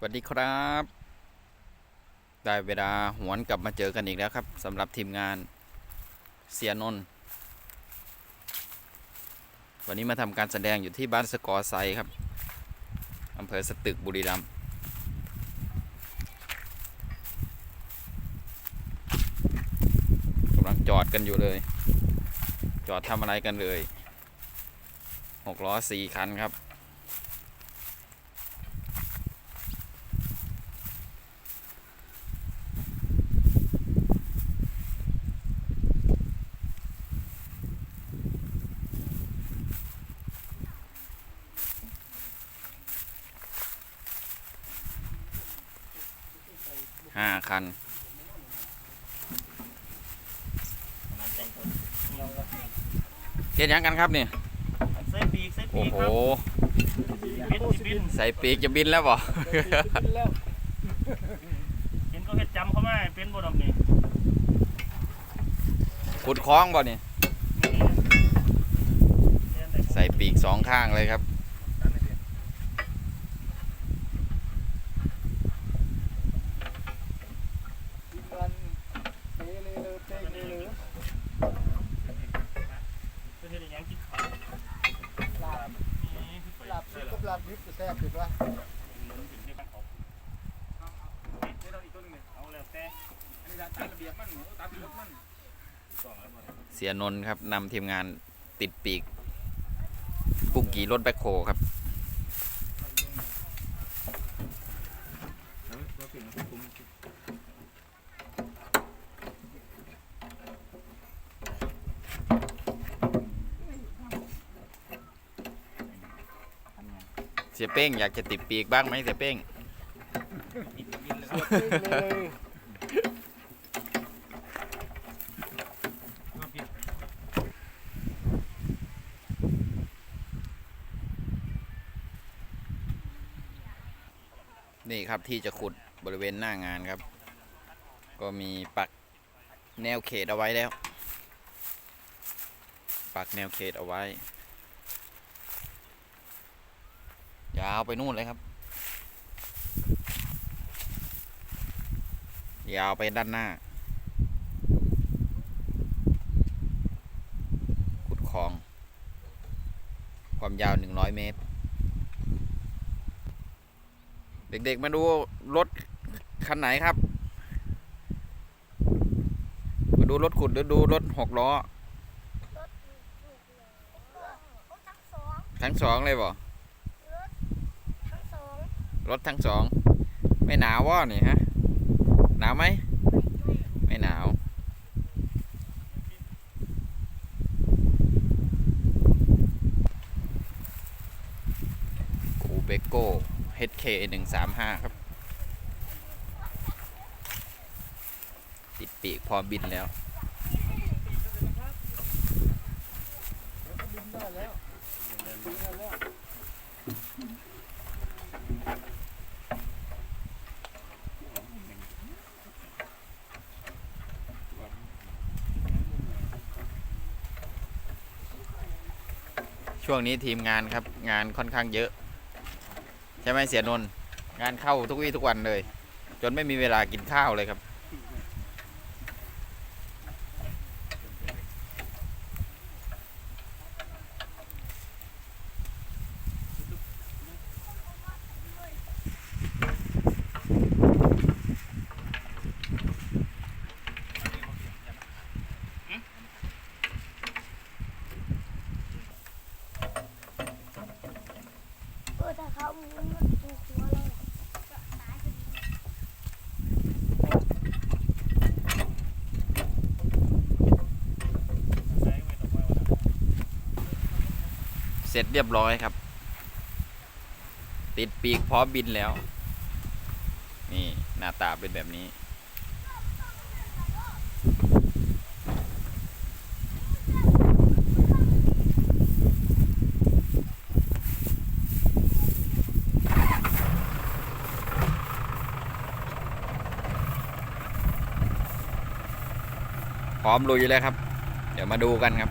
สวัสดีครับ ได้เวลาหวนกลับมาเจอกันอีกแล้วครับสำหรับทีมงานเสียนนวันนี้มาทำการแสดงอยู่ที่บ้านสกอไซครับอำเภอสตึกบุรีรัมย์กำลังจอดกันอยู่เลย จอดทำอะไรกันเลยหกล้อสี่คันครับ ห้าคันเทียนยังกันครับนี่ใส่ปีกใส่โอ้ปีกโหครับบินสิบินใส่ปีกจะบินแล้วบ่ เห็นก็เฮ็ดจำเขามาให้เป็นบ่ดอกนี่ขุดคล้องบ่นี่ใส่ปีกสองข้างเลยครับ เฮ็ดอย่างกินข้าว ลาบลาบซุปกับ ลาบดิบจะแซ่บขึ้นวะเสียนนท์ครับนำทีมงานติดปีก ปุกกี้รถแบ็คโฮครับ เสียเป้งอยากจะติดปีกบ้างไหมเสียเป้ง นี่ครับที่จะขุดบริเวณหน้างานครับ ก็มีปักแนวเขตเอาไว้แล้ว ปักแนวเขตเอาไว้ ยาวไปนู่นเลยครับ ยาวไปด้านหน้า ขุดคลอง ความยาว100เมตร เด็กๆมาดูรถคันไหนครับ มาดูรถขุดหรือดูรถหกล้อ ทั้งสองทั้งสองเลยบ่ทั้งสอง รถทั้งสอง ไม่หนาวว่ะนี่ฮะ หนาวไหม ไม่หนาวกูเบโก้ HK 135 ครับ ติดปีกพร้อมบินแล้วบินได้แล้วบินได้แล้ว ช่วงนี้ทีมงานครับงานค่อนข้างเยอะ ใช่ไหมเสียนนท์งานเข้าทุกวี่ทุกวันเลย จนไม่มีเวลากินข้าวเลยครับ เออแต่เขามันมันถูกหัวเลยตายพอดี เสร็จเรียบร้อยครับ ติดปีกพร้อมบินแล้ว นี่ หน้าตาเป็นแบบนี้ ร้อมลุยแล้วครับ เดี๋ยวมาดูกันครับ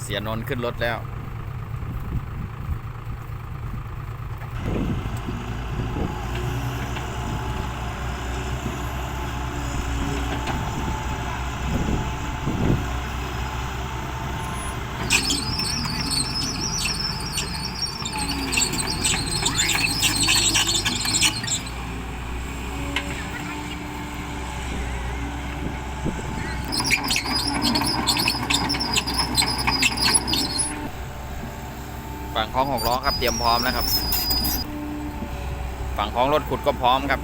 เสียนนขึ้นรถแล้ว ฝั่งของหกล้อครับ เตรียมพร้อมแล้วครับ ฝั่งของรถขุดก็พร้อมครับ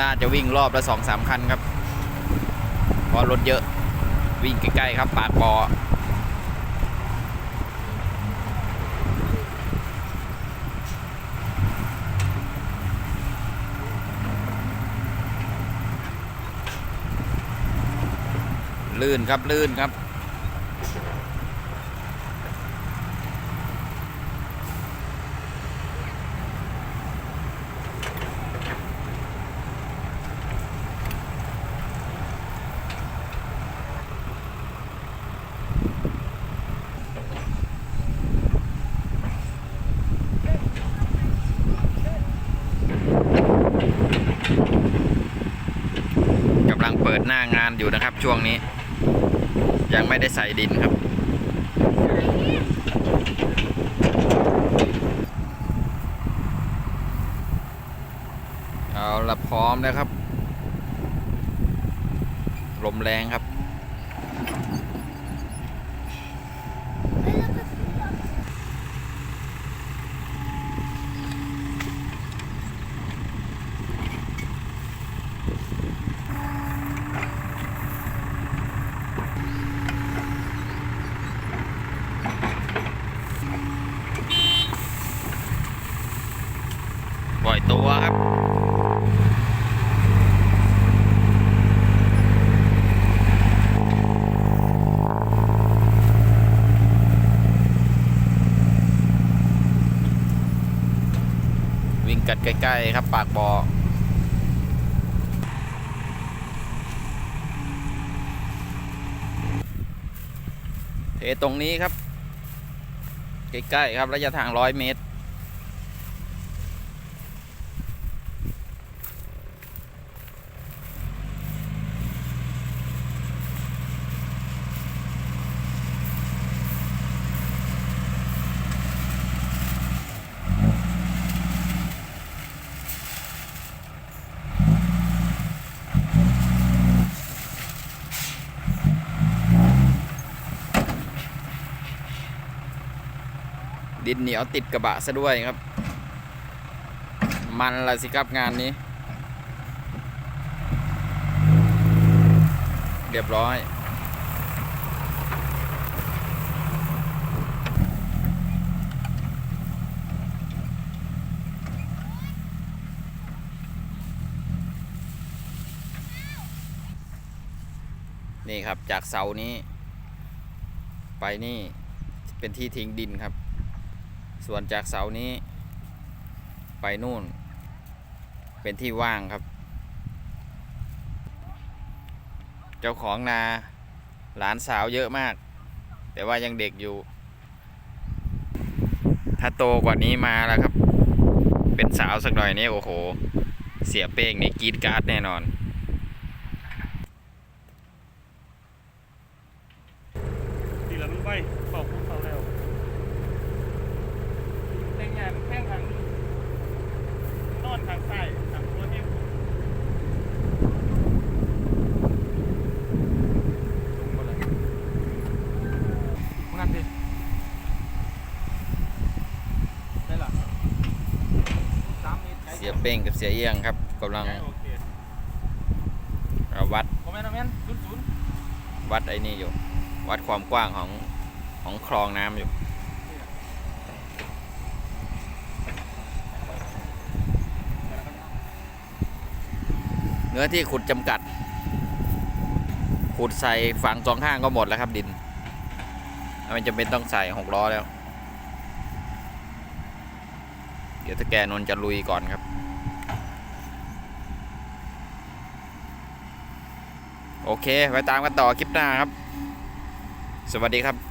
น่าจะวิ่งรอบละสองสามคันครับเพราะรถเยอะวิ่งใกล้ๆครับ ปากบอ่อลื่นครับลื่นครับ ปิดหน้างานอยู่นะครับ ช่วงนี้ ยังไม่ได้ใส่ดินครับ เอาละพร้อมแล้วครับ ลมแรงครับ กันใกล้ๆครับ ปากบอ่อเทตรงนี้ครับ ใกล้ๆครับระยะทางร้อยเมตร ดินเหนียวติดกระบะซะด้วยครับ มันละสิครับงานนี้ เรียบร้อยนี่ครับจากเสานี้ ไปนี่เป็นที่ทิ้งดินครับ ส่วนจากเสานี้ ไปนู่น เป็นที่ว่างครับ เจ้าของนาหลานสาวเยอะมาก แต่ว่ายังเด็กอยู่ ถ้าโตกว่านี้มาแล้วครับ เป็นสาวสักหน่อยนี่โอ้โห เสียเป้งนี่กีดการ์ดแน่นอน ดีแล้วมันไปเป่าพุ่งเป่าแล้วแต่งงานแข้งทางนี้นอนทางซ้ายทางตัวที่งานดิได้ละสาม เมตรเสียเป้งกับเสียเอียงครับกำลังโอเควัดผมม่นเอาแม่นศูนย์ศูนย์วัดไอ้นี่อยู่ วัดความกว้างของของคลองน้ำอยู่เนื้อที่ขุดจำกัด ขุดใส่ฝั่งสองข้างก็หมดแล้วครับดินไม่จำเป็นต้องใส่หกล้อแล้ว เดี๋ยวถ้าแกนนท์จะลุยก่อนครับ โอเค ไว้ตามกันต่อคลิปหน้าครับ สวัสดีครับ